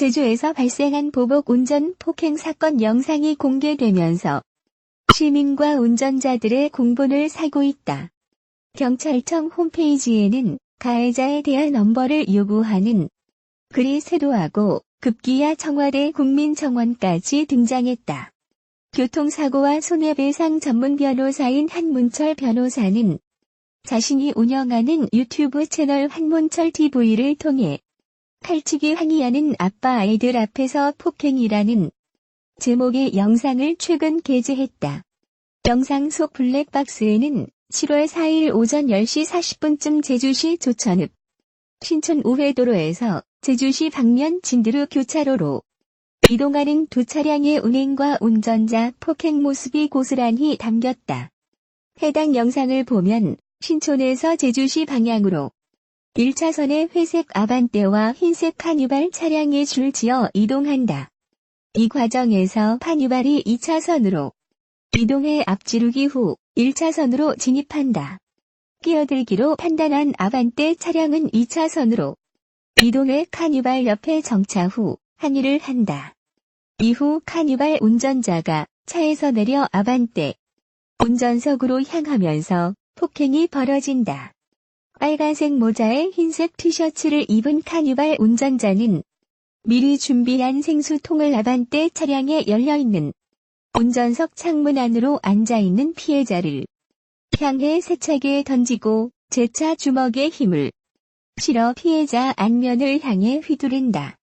제주에서 발생한 보복 운전 폭행 사건 영상이 공개되면서 시민과 운전자들의 공분을 사고 있다. 경찰청 홈페이지에는 가해자에 대한 넘버를 요구하는 글이 쇄도하고 급기야 청와대 국민청원까지 등장했다. 교통사고와 손해배상 전문 변호사인 한문철 변호사는 자신이 운영하는 유튜브 채널 한문철 TV를 통해 칼치기 항의하는 아빠 아이들 앞에서 폭행이라는 제목의 영상을 최근 게재했다. 영상 속 블랙박스에는 7월 4일 오전 10시 40분쯤 제주시 조천읍 신촌 우회도로에서 제주시 방면 진드루 교차로로 이동하는 두 차량의 운행과 운전자 폭행 모습이 고스란히 담겼다. 해당 영상을 보면 신촌에서 제주시 방향으로 1차선의 회색 아반떼와 흰색 카니발 차량이 줄지어 이동한다. 이 과정에서 파니발이 2차선으로 이동해 앞지르기 후 1차선으로 진입한다. 끼어들기로 판단한 아반떼 차량은 2차선으로 이동해 카니발 옆에 정차 후 항의를 한다. 이후 카니발 운전자가 차에서 내려 아반떼 운전석으로 향하면서 폭행이 벌어진다. 빨간색 모자에 흰색 티셔츠를 입은 카니발 운전자는 미리 준비한 생수통을 아반떼 차량에 열려있는 운전석 창문 안으로 앉아있는 피해자를 향해 세차게 던지고 재차 주먹에 힘을 실어 피해자 안면을 향해 휘두른다.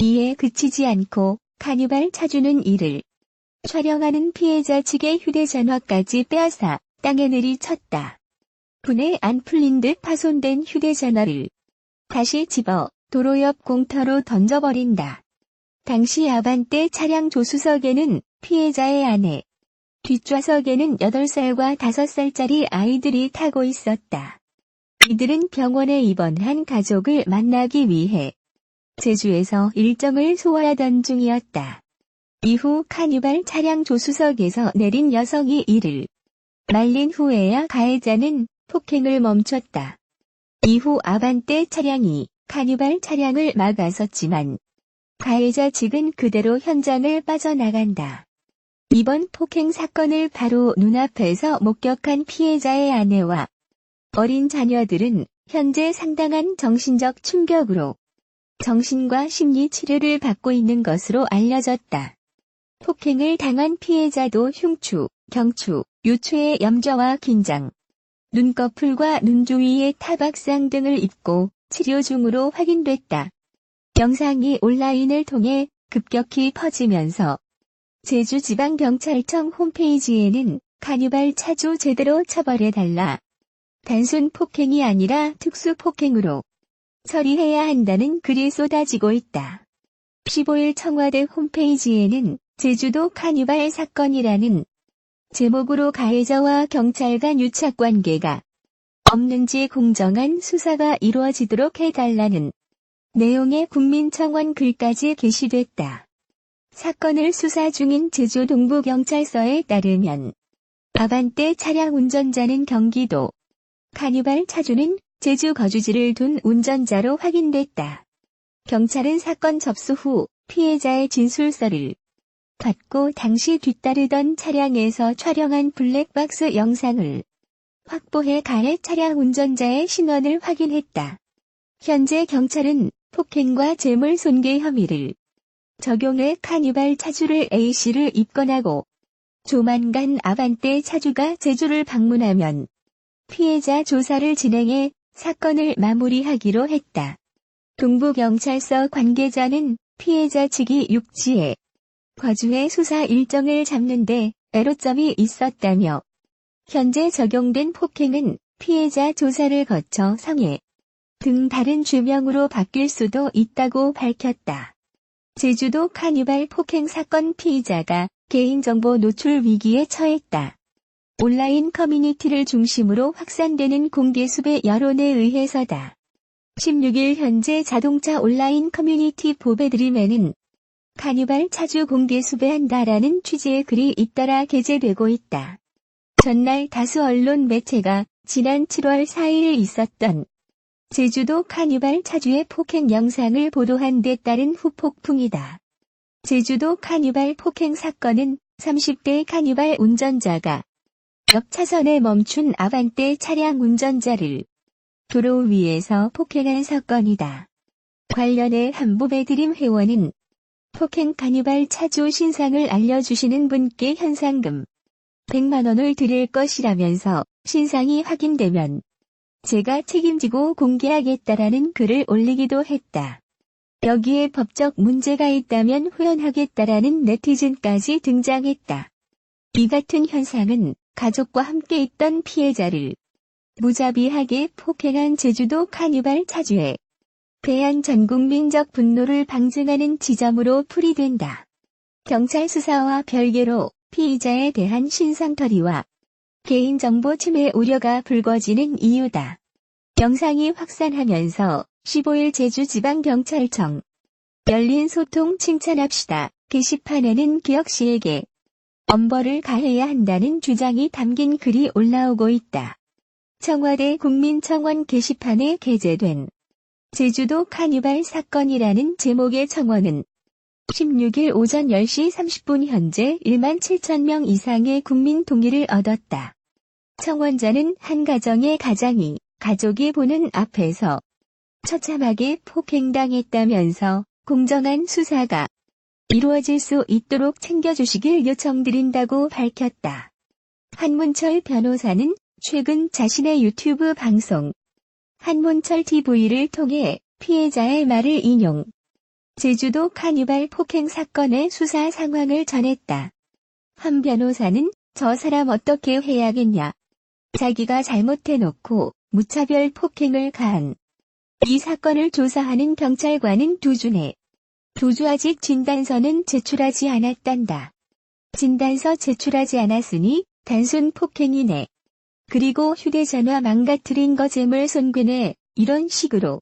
이에 그치지 않고 카니발 차주는 이를 촬영하는 피해자 측의 휴대전화까지 빼앗아 땅에 내리쳤다. 분에 안 풀린 듯 파손된 휴대전화를 다시 집어 도로 옆 공터로 던져버린다. 당시 아반떼 차량 조수석에는 피해자의 아내, 뒷좌석에는 8살과 5살짜리 아이들이 타고 있었다. 이들은 병원에 입원한 가족을 만나기 위해 제주에서 일정을 소화하던 중이었다. 이후 카니발 차량 조수석에서 내린 여성이 이를 말린 후에야 가해자는 폭행을 멈췄다. 이후 아반떼 차량이 카니발 차량을 막아섰지만 가해자 측은 그대로 현장을 빠져나간다. 이번 폭행 사건을 바로 눈앞에서 목격한 피해자의 아내와 어린 자녀들은 현재 상당한 정신적 충격으로 정신과 심리 치료를 받고 있는 것으로 알려졌다. 폭행을 당한 피해자도 흉추, 경추, 유추의 염좌와 긴장, 눈꺼풀과 눈 주위에 타박상 등을 입고 치료 중으로 확인됐다. 영상이 온라인을 통해 급격히 퍼지면서 제주지방경찰청 홈페이지에는 카니발 차주 제대로 처벌해달라. 단순 폭행이 아니라 특수 폭행으로 처리해야 한다는 글이 쏟아지고 있다. 15일 청와대 홈페이지에는 제주도 카니발 사건이라는 제목으로 가해자와 경찰 간 유착 관계가 없는지 공정한 수사가 이루어지도록 해달라는 내용의 국민청원 글까지 게시됐다. 사건을 수사 중인 제주 동부경찰서에 따르면 아반떼 차량 운전자는 경기도 카니발 차주는 제주 거주지를 둔 운전자로 확인됐다. 경찰은 사건 접수 후 피해자의 진술서를 받고 당시 뒤따르던 차량에서 촬영한 블랙박스 영상을 확보해 가해 차량 운전자의 신원을 확인했다. 현재 경찰은 폭행과 재물 손괴 혐의를 적용해 카니발 차주를 A씨를 입건하고 조만간 아반떼 차주가 제주를 방문하면 피해자 조사를 진행해 사건을 마무리하기로 했다. 동부경찰서 관계자는 피해자 측이 육지에 과주의 수사 일정을 잡는데 애로점이 있었다며 현재 적용된 폭행은 피해자 조사를 거쳐 상해 등 다른 주명으로 바뀔 수도 있다고 밝혔다. 제주도 카니발 폭행 사건 피의자가 개인정보 노출 위기에 처했다. 온라인 커뮤니티를 중심으로 확산되는 공개수배 여론에 의해서다. 16일 현재 자동차 온라인 커뮤니티 보배드림에는 카니발 차주 공개 수배한다라는 취지의 글이 잇따라 게재되고 있다. 전날 다수 언론 매체가 지난 7월 4일 있었던 제주도 카니발 차주의 폭행 영상을 보도한 데 따른 후폭풍이다. 제주도 카니발 폭행 사건은 30대 카니발 운전자가 옆 차선에 멈춘 아반떼 차량 운전자를 도로 위에서 폭행한 사건이다. 관련해 한부배드림 회원은 폭행 카니발 차주 신상을 알려주시는 분께 현상금 100만원을 드릴 것이라면서 신상이 확인되면 제가 책임지고 공개하겠다라는 글을 올리기도 했다. 여기에 법적 문제가 있다면 후연하겠다라는 네티즌까지 등장했다. 이 같은 현상은 가족과 함께 있던 피해자를 무자비하게 폭행한 제주도 카니발 차주에 대한 전국민적 분노를 방증하는 지점으로 풀이된다. 경찰 수사와 별개로 피의자에 대한 신상털이와 개인정보 침해 우려가 불거지는 이유다. 영상이 확산하면서 15일 제주지방경찰청 열린 소통 칭찬합시다 게시판에는 기혁 씨에게 엄벌을 가해야 한다는 주장이 담긴 글이 올라오고 있다. 청와대 국민청원 게시판에 게재된 제주도 카니발 사건이라는 제목의 청원은 16일 오전 10시 30분 현재 1만 7천 명 이상의 국민 동의를 얻었다. 청원자는 한 가정의 가장이 가족이 보는 앞에서 처참하게 폭행당했다면서 공정한 수사가 이루어질 수 있도록 챙겨주시길 요청드린다고 밝혔다. 한문철 변호사는 최근 자신의 유튜브 방송 한문철 TV를 통해 피해자의 말을 인용. 제주도 카니발 폭행 사건의 수사 상황을 전했다. 한 변호사는 저 사람 어떻게 해야겠냐. 자기가 잘못해놓고 무차별 폭행을 가한. 이 사건을 조사하는 경찰관은 두주네. 두주 아직 진단서는 제출하지 않았단다. 진단서 제출하지 않았으니 단순 폭행이네. 그리고 휴대전화 망가뜨린 거 재물 손괴네. 이런 식으로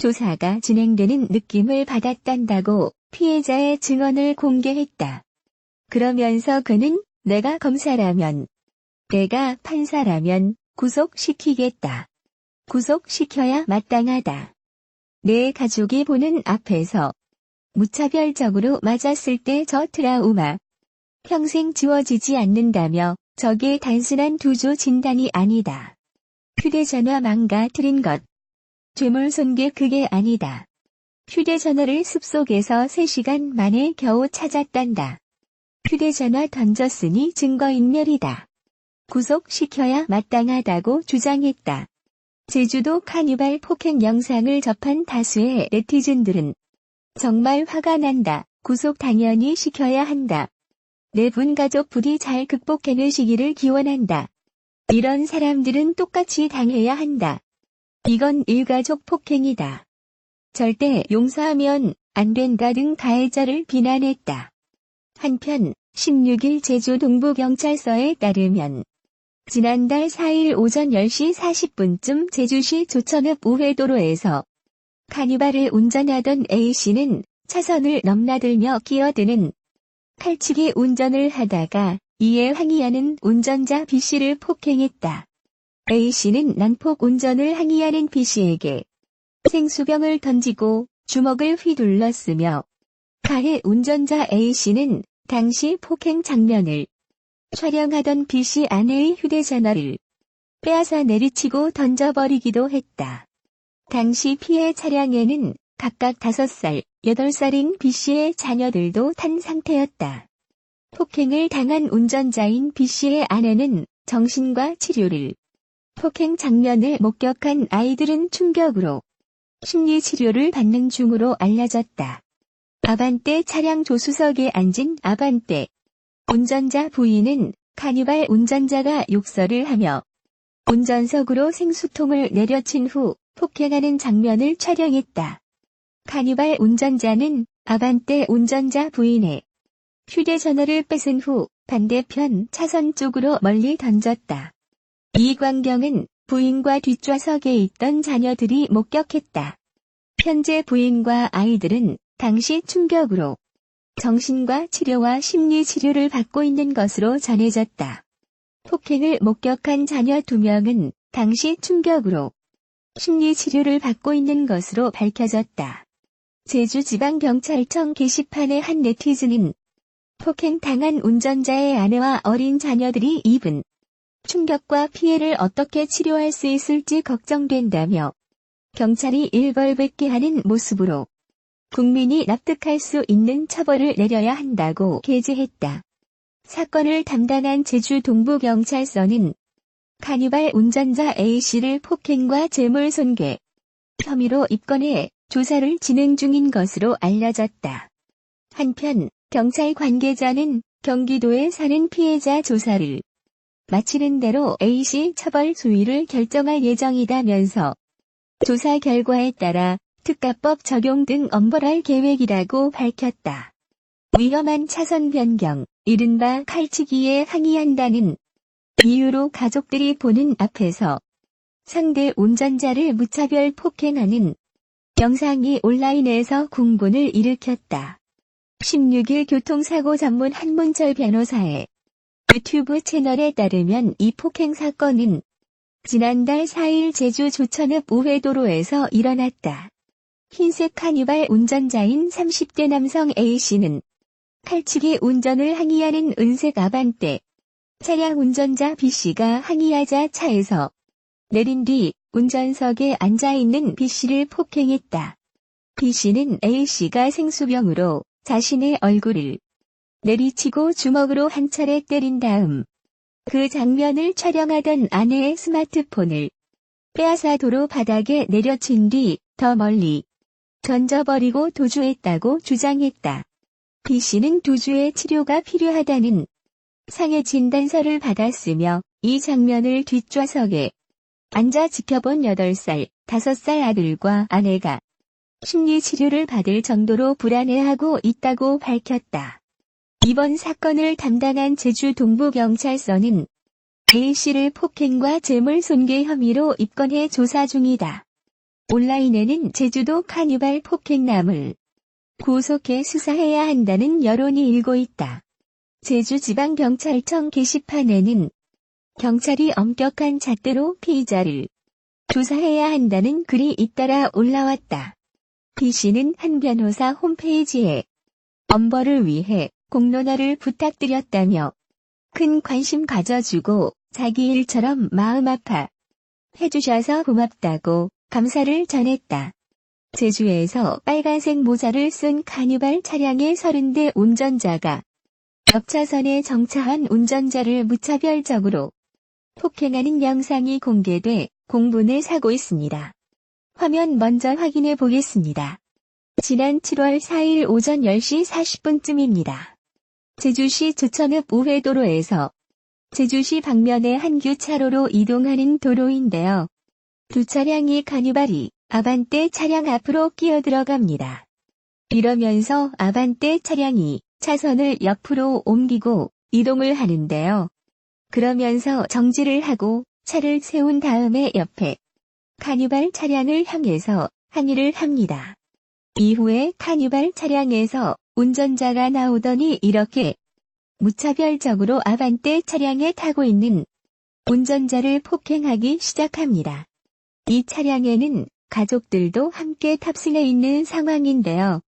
조사가 진행되는 느낌을 받았단다고 피해자의 증언을 공개했다. 그러면서 그는 내가 검사라면, 내가 판사라면 구속시키겠다. 구속시켜야 마땅하다. 내 가족이 보는 앞에서 무차별적으로 맞았을 때 저 트라우마 평생 지워지지 않는다며 저게 단순한 두조 진단이 아니다. 휴대전화 망가뜨린 것. 죄물 손괴 그게 아니다. 휴대전화를 습속에서 3시간 만에 겨우 찾았단다. 휴대전화 던졌으니 증거인멸이다. 구속시켜야 마땅하다고 주장했다. 제주도 카니발 폭행 영상을 접한 다수의 네티즌들은 정말 화가 난다. 구속 당연히 시켜야 한다. 네분 가족 부디 잘 극복해내시기를 기원한다. 이런 사람들은 똑같이 당해야 한다. 이건 일가족 폭행이다. 절대 용서하면 안 된다 등 가해자를 비난했다. 한편 16일 제주 동부경찰서에 따르면 지난달 4일 오전 10시 40분쯤 제주시 조천읍 우회도로에서 카니발을 운전하던 A씨는 차선을 넘나들며 끼어드는 칼치기 운전을 하다가 이에 항의하는 운전자 B씨를 폭행했다. A씨는 난폭 운전을 항의하는 B씨에게 생수병을 던지고 주먹을 휘둘렀으며 가해 운전자 A씨는 당시 폭행 장면을 촬영하던 B씨 아내의 휴대전화를 빼앗아 내리치고 던져버리기도 했다. 당시 피해 차량에는 각각 5살, 8살인 B씨의 자녀들도 탄 상태였다. 폭행을 당한 운전자인 B씨의 아내는 정신과 치료를, 폭행 장면을 목격한 아이들은 충격으로 심리치료를 받는 중으로 알려졌다. 아반떼 차량 조수석에 앉은 아반떼 운전자 부인은 카니발 운전자가 욕설을 하며 운전석으로 생수통을 내려친 후 폭행하는 장면을 촬영했다. 카니발 운전자는 아반떼 운전자 부인의 휴대전화를 뺏은 후 반대편 차선 쪽으로 멀리 던졌다. 이 광경은 부인과 뒷좌석에 있던 자녀들이 목격했다. 현재 부인과 아이들은 당시 충격으로 정신과 치료와 심리 치료를 받고 있는 것으로 전해졌다. 폭행을 목격한 자녀 두 명은 당시 충격으로 심리 치료를 받고 있는 것으로 밝혀졌다. 제주지방경찰청 게시판의 한 네티즌은 폭행당한 운전자의 아내와 어린 자녀들이 입은 충격과 피해를 어떻게 치료할 수 있을지 걱정된다며 경찰이 일벌백계 하는 모습으로 국민이 납득할 수 있는 처벌을 내려야 한다고 게재했다. 사건을 담당한 제주 동부경찰서는 카니발 운전자 A씨를 폭행과 재물손괴 혐의로 입건해 조사를 진행 중인 것으로 알려졌다. 한편 경찰 관계자는 경기도에 사는 피해자 조사를 마치는 대로 A씨 처벌 수위를 결정할 예정이다면서 조사 결과에 따라 특가법 적용 등 엄벌할 계획이라고 밝혔다. 위험한 차선 변경, 이른바 칼치기에 항의한다는 이유로 가족들이 보는 앞에서 상대 운전자를 무차별 폭행하는 영상이 온라인에서 공분을 일으켰다. 16일 교통사고 전문 한문철 변호사의 유튜브 채널에 따르면 이 폭행 사건은 지난달 4일 제주 조천읍 우회도로에서 일어났다. 흰색 카니발 운전자인 30대 남성 A씨는 칼치기 운전을 항의하는 은색 아반떼 차량 운전자 B씨가 항의하자 차에서 내린 뒤 운전석에 앉아있는 B씨를 폭행했다. B씨는 A씨가 생수병으로 자신의 얼굴을 내리치고 주먹으로 한 차례 때린 다음 그 장면을 촬영하던 아내의 스마트폰을 빼앗아 도로 바닥에 내려친 뒤 더 멀리 던져버리고 도주했다고 주장했다. B씨는 도주의 치료가 필요하다는 상해 진단서를 받았으며 이 장면을 뒷좌석에 앉아 지켜본 8살, 5살 아들과 아내가 심리치료를 받을 정도로 불안해하고 있다고 밝혔다. 이번 사건을 담당한 제주 동부경찰서는 A씨를 폭행과 재물손괴 혐의로 입건해 조사 중이다. 온라인에는 제주도 카니발 폭행남을 구속해 수사해야 한다는 여론이 일고 있다. 제주지방경찰청 게시판에는 경찰이 엄격한 잣대로 피의자를 조사해야 한다는 글이 잇따라 올라왔다. B씨는 한 변호사 홈페이지에 엄벌을 위해 공론화를 부탁드렸다며 큰 관심 가져주고 자기 일처럼 마음 아파 해주셔서 고맙다고 감사를 전했다. 제주에서 빨간색 모자를 쓴 카니발 차량의 30대 운전자가 옆차선에 정차한 운전자를 무차별적으로 폭행하는 영상이 공개돼 공분을 사고 있습니다. 화면 먼저 확인해 보겠습니다. 지난 7월 4일 오전 10시 40분쯤입니다. 제주시 조천읍 우회도로에서 제주시 방면의 한 규차로로 이동하는 도로인데요. 두 차량이 카니발이 아반떼 차량 앞으로 끼어 들어갑니다. 이러면서 아반떼 차량이 차선을 옆으로 옮기고 이동을 하는데요. 그러면서 정지를 하고 차를 세운 다음에 옆에 카니발 차량을 향해서 항의를 합니다. 이후에 카니발 차량에서 운전자가 나오더니 이렇게 무차별적으로 아반떼 차량에 타고 있는 운전자를 폭행하기 시작합니다. 이 차량에는 가족들도 함께 탑승해 있는 상황인데요.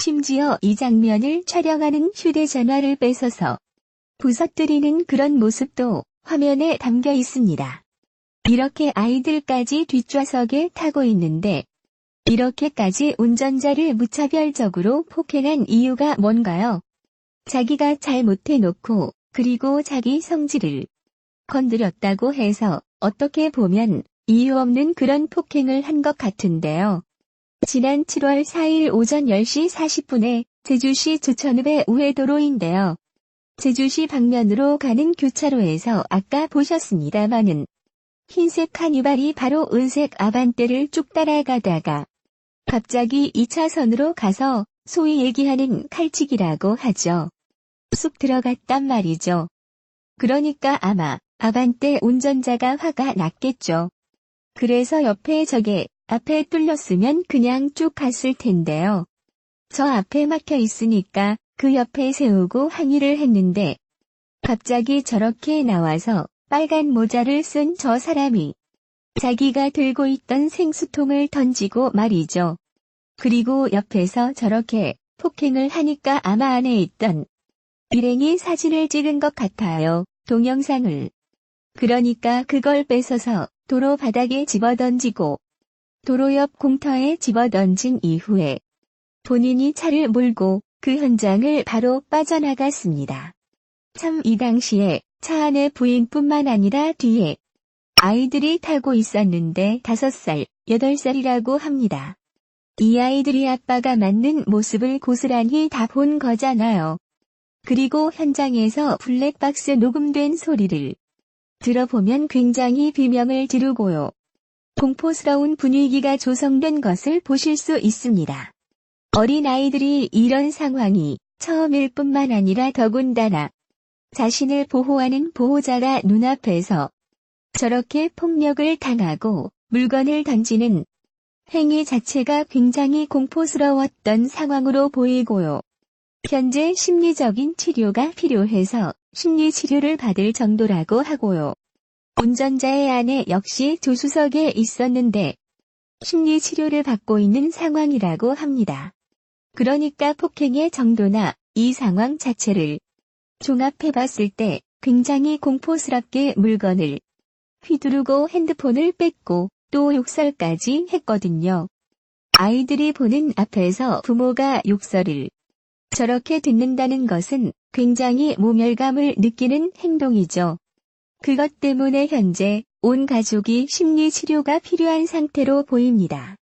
심지어 이 장면을 촬영하는 휴대전화를 뺏어서 부서뜨리는 그런 모습도 화면에 담겨 있습니다. 이렇게 아이들까지 뒷좌석에 타고 있는데 이렇게까지 운전자를 무차별적으로 폭행한 이유가 뭔가요? 자기가 잘못해놓고 그리고 자기 성질을 건드렸다고 해서 어떻게 보면 이유 없는 그런 폭행을 한 것 같은데요. 지난 7월 4일 오전 10시 40분에 제주시 조천읍의 우회도로인데요. 제주시 방면으로 가는 교차로에서 아까 보셨습니다마는 흰색 카니발이 바로 은색 아반떼를 쭉 따라가다가 갑자기 2차선으로 가서 소위 얘기하는 칼치기라고 하죠. 쑥 들어갔단 말이죠. 그러니까 아마 아반떼 운전자가 화가 났겠죠. 그래서 옆에 저게 앞에 뚫렸으면 그냥 쭉 갔을 텐데요. 저 앞에 막혀 있으니까 그 옆에 세우고 항의를 했는데 갑자기 저렇게 나와서 빨간 모자를 쓴 저 사람이 자기가 들고 있던 생수통을 던지고 말이죠. 그리고 옆에서 저렇게 폭행을 하니까 아마 안에 있던 일행이 사진을 찍은 것 같아요. 동영상을. 그러니까 그걸 뺏어서 도로 바닥에 집어던지고 도로 옆 공터에 집어던진 이후에 본인이 차를 몰고 그 현장을 바로 빠져나갔습니다. 참 이 당시에 차 안에 부인뿐만 아니라 뒤에 아이들이 타고 있었는데 5살, 8살이라고 합니다. 이 아이들이 아빠가 맞는 모습을 고스란히 다 본 거잖아요. 그리고 현장에서 블랙박스 녹음된 소리를 들어보면 굉장히 비명을 지르고요. 공포스러운 분위기가 조성된 것을 보실 수 있습니다. 어린 아이들이 이런 상황이 처음일 뿐만 아니라 더군다나 자신을 보호하는 보호자가 눈앞에서 저렇게 폭력을 당하고 물건을 던지는 행위 자체가 굉장히 공포스러웠던 상황으로 보이고요. 현재 심리적인 치료가 필요해서 심리치료를 받을 정도라고 하고요. 운전자의 아내 역시 조수석에 있었는데 심리치료를 받고 있는 상황이라고 합니다. 그러니까 폭행의 정도나 이 상황 자체를 종합해 봤을 때 굉장히 공포스럽게 물건을 휘두르고 핸드폰을 뺏고 또 욕설까지 했거든요. 아이들이 보는 앞에서 부모가 욕설을 저렇게 듣는다는 것은 굉장히 모멸감을 느끼는 행동이죠. 그것 때문에 현재 온 가족이 심리 치료가 필요한 상태로 보입니다.